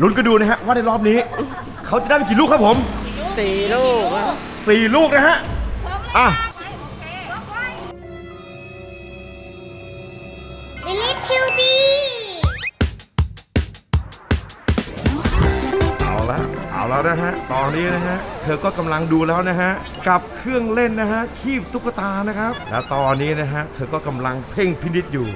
ลุ้นกันดูนะฮะว่าในรอบนี้เขาจะได้ไปกี่ลูกครับผมสี่ลูกอะสี่ลูกนะฮะอะบิลลี่คิวบีเอาละเอาแล้วนะฮะตอนนี้นะฮะเธอก็กำลังดูแล้วนะฮะกับเครื่องเล่นนะฮะคีบตุ๊กตานะครับ และตอนนี้นะฮะเธอก็กำลังเพ่งพินิจอยู่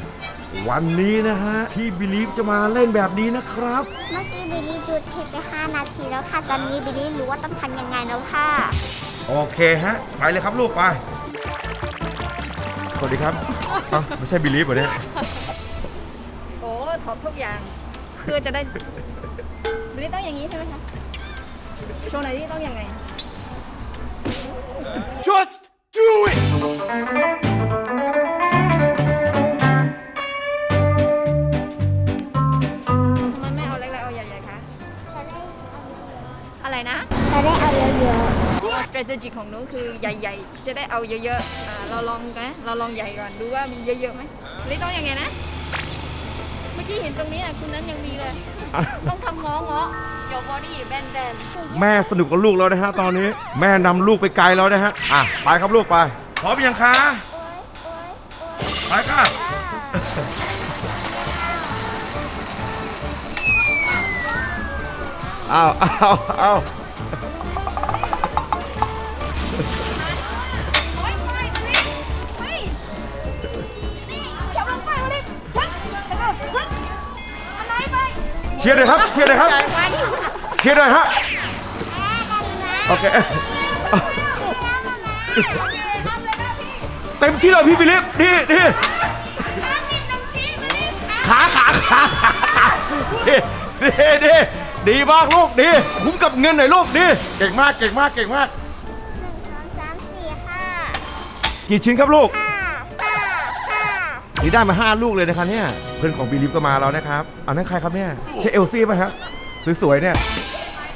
วันนี้นะฮะพี่บิลีฟจะมาเล่นแบบนี้นะครับ เมื่อกี้บิลลี่ดูเทปไป 5 นาทีแล้วค่ะ ตอนนี้บิลลี่รู้ว่าต้องทำยังไงแล้วค่ะ โอเคฮะ ไปเลยครับลูกไป สวัสดีครับเอ้าไม่ใช่บิลีฟเหรอเนี่ยโอ้ถอดทุกอย่าง คือจะได้บริต้องอย่างนี้ใช่ไหมคะ โชว์ไหนอยที่ต้องยังไง Just do it! Strategy ของหนูคือใหญ่ๆ จะได้เอาเยอะๆอ่าเราลองกันเราลองใหญ่ก่อนดูว่ามีเยอะๆไหมบริต้องยังไงนะ เมื่อกี้เห็นตรงนี้อะคุณนั้นยังมีเลย ต้องทำง้อง้อ your body bend bend แม่สนุกกับลูกแล้วนะฮะตอนนี้ แม่นำลูกไปไกลแล้วนะฮะอะไปครับลูกไปพร้อมยังคะๆโอ๊ยโอ๊ยโอ๊ยไปค่ะเอาเอาเอาโเชียร์เลยครับ เชียร์เลยครับ เชียร์เลยฮะ โอเค เต็มที่เลยพี่บิลิฟดีดีขาขาขาขาดีดีดีดีมากลูกดีคุ้มกับเงินหน่อยลูกดีเก่งมากเก่งมากเก่งมากหนึ่งสองสามสี่ห้ากี่ชิ้นครับลูก นี่ได้มา 5 ลูกเลยนะครับเนี่ย เพื่อนของบิลิฟก็มาแล้วนะครับอันนั้นใครครับเนี่ยใช่เอลซี่ป่ะฮะสวยๆเนี่ย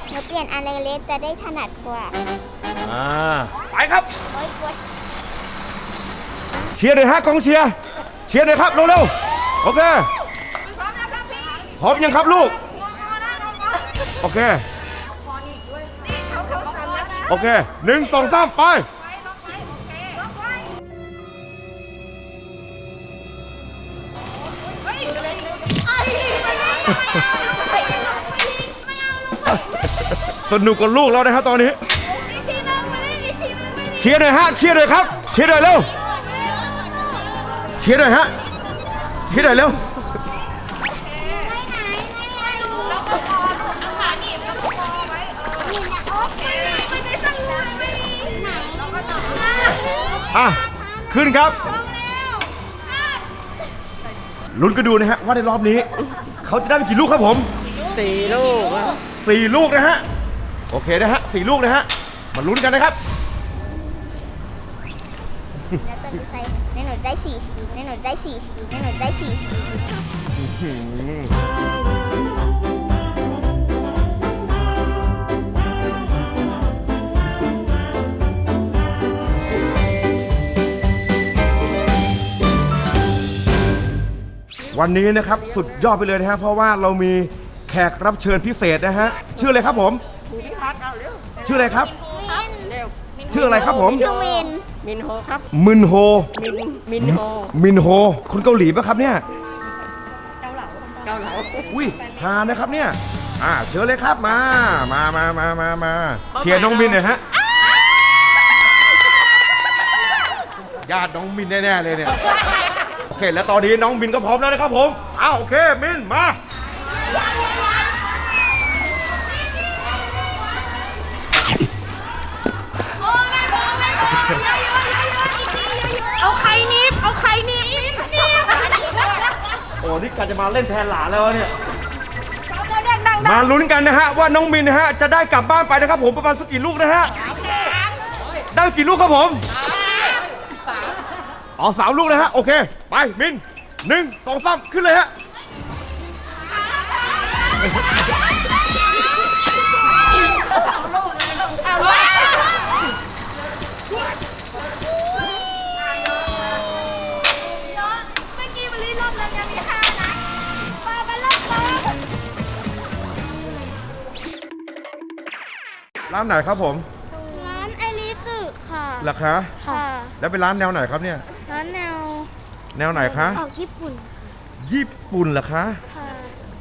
เดี๋ยวเปลี่ยนอันเล็กๆจะได้ถนัดกว่าอ่าไปครับโอ๊ยปวดเชียร์เลยฮะกองเชียร์เชียร์เลยครับเร็วๆโอเคพร้อมแล้วครับพี่พร้อมยังครับลูกงองอนะงองอโอเคนี่เขาเขาสั่นแล้วนะ โอเคหนึ่งสองสามไป สนุกกับลูกแล้วนะครับตอนนี้อีกทีนึงไปเลยอีกทีนึงไปเลยเชียร์หน่อยฮะ เชียร์หน่อยครับ เชียร์หน่อยเร็ว เชียร์หน่อยฮะ เชียร์หน่อยเร็วแล้วก็คอเอาขาหนีบแล้วก็คอไว้เออนี่นะโอ๊ยไม่ไม่สั่นเลยไม่ดีไหนแล้วก็ต่ออะ ขึ้นครับลงแล้วอะลุ้นกันดูนะฮะว่าในรอบนี้ เขาจะได้ไปกี่ลูกครับผมสี่ลูกอะสี่ลูกนะฮะ โอเคนะฮะสี่ลูกนะฮะ มาลุ้นกันนะครับ แล้วตัวใส่ในหนูได้สี่ชิ้นในหนูได้สี่ชิ้นในหนูได้สี่ชิ้น วันนี้นะครับสุดยอดไปเลยนะฮะเพราะว่าเรามีแขกรับเชิญพิเศษนะฮะชื่ออะไรครับผมชื่ออะไรครับ เร็วชื่ออะไรครับผม ชื่อมิน มินโฮครับ มินโฮ มินมินโฮมินโฮ คนเกาหลีปะครับเนี่ย เกาเหลาอุ้ยฮานะครับเนี่ย อ่าเชิญเลยครับมา มามามามามาเชียร์น้องมินหน่อยฮะญาติน้องมินแน่ๆเลยเนี่ยโอเค แล้วตอนนี้น้องมินก็พร้อมแล้วนะครับผมอ้าวโอเคมินมาเอาไข่นิบเอาไข่นิบนิบโอ้นี่การจะมาเล่นแทนหลานแล้วเนี่ยเราเรียกดังมาลุ้นกันนะฮะว่าน้องมินนะฮะจะได้กลับบ้านไปนะครับผมประมาณสักกี่ลูกนะฮะได้กี่ลูกครับผม อ๋อสามลูกนะฮะ โอเค ไปมินหนึ่งสองสามขึ้นเลยฮะเมื่อกี้มันร่อนยังมีห้านะไปรอบสองร้านไหนครับผม ร้านไอริสึค่ะราคาค่ะ แล้วเป็นร้านแนวไหนครับเนี่ย ร้านแนวแนวไหนคะ ออกญี่ปุ่นญี่ปุ่นเหรอคะ ค่ะ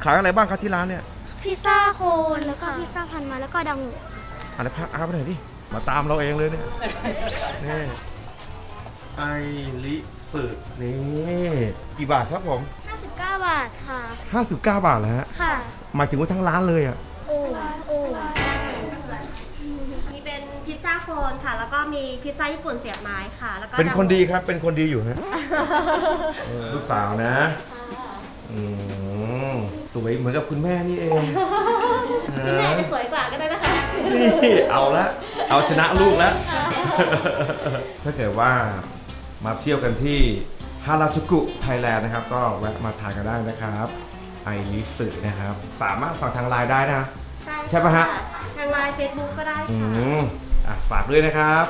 ขายอะไรบ้างครับที่ร้านเนี่ยพิซซ่าโคนแล้วก็พิซซ่าพันมาแล้วก็ดังหมูอะไรพักอาไปไหนอยดิมาตามเราเองเลยเนี่ยนี่ไอริสึนี่กี่บาทครับผม59 บาทค่ะ 59 บาทแล้วฮะค่ะ หมายถึงว่าทั้งร้านเลยอะ โอ้โอ้ 5 คนค่ะ แล้วก็มีพิซซ่าญี่ปุ่นเสียบไม้ค่ะ แล้วก็เป็นคนดีครับ เป็นคนดีอยู่นะลูกสาวนะอสวยเหมือนกับคุณแม่นี่เองที่แม่จะสวยกว่าก็ได้นะคะ นี่เอาละเอาชนะลูกแล้ว ถ้าเกิดว่ามาเที่ยวกันที่ฮาราจูกุไทยแลนด์นะครับ ก็แวะมาทานกันได้นะครับไอริสึนะครับ สามารถสั่งทางไลน์ได้นะ ใช่ไหมฮะ ทางไลน์เฟซบุ๊กก็ได้ค่ะ ฝากด้วยนะครับ